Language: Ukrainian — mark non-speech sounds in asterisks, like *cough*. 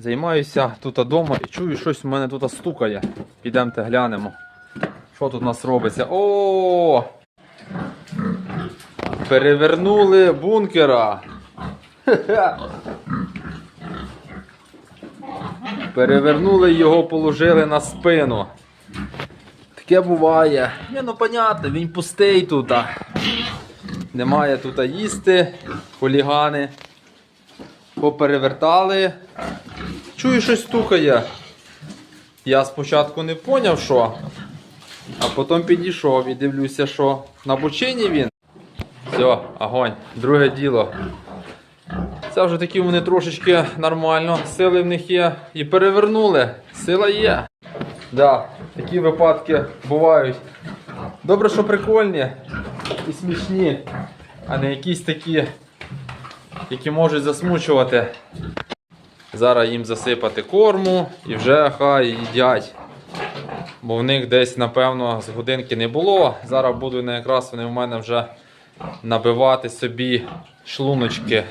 Займаюся тут вдома і чую, щось у мене тут стукає. Підемте глянемо. Що тут у нас робиться? О! Перевернули бункера. *laughs* Перевернули його, положили на спину. Таке буває. Ні, ну понятно, він пустий тут. Немає тут їсти, хулігани. Поперевертали. Чую, щось стукає. Я спочатку не поняв, що. А потім підійшов і дивлюся, що на бочині він. Все, огонь. Друге діло. Це вже такі вони трошечки нормально, сили в них є. І перевернули. Сила є. Да, такі випадки бувають. Добре, що прикольні і смішні, а не якісь такі, які можуть засмучувати. Зараз їм засипати корму і вже хай їдять. Бо в них десь, напевно, з годинки не було. Зараз будуть якраз вони в мене вже набивати собі шлуночки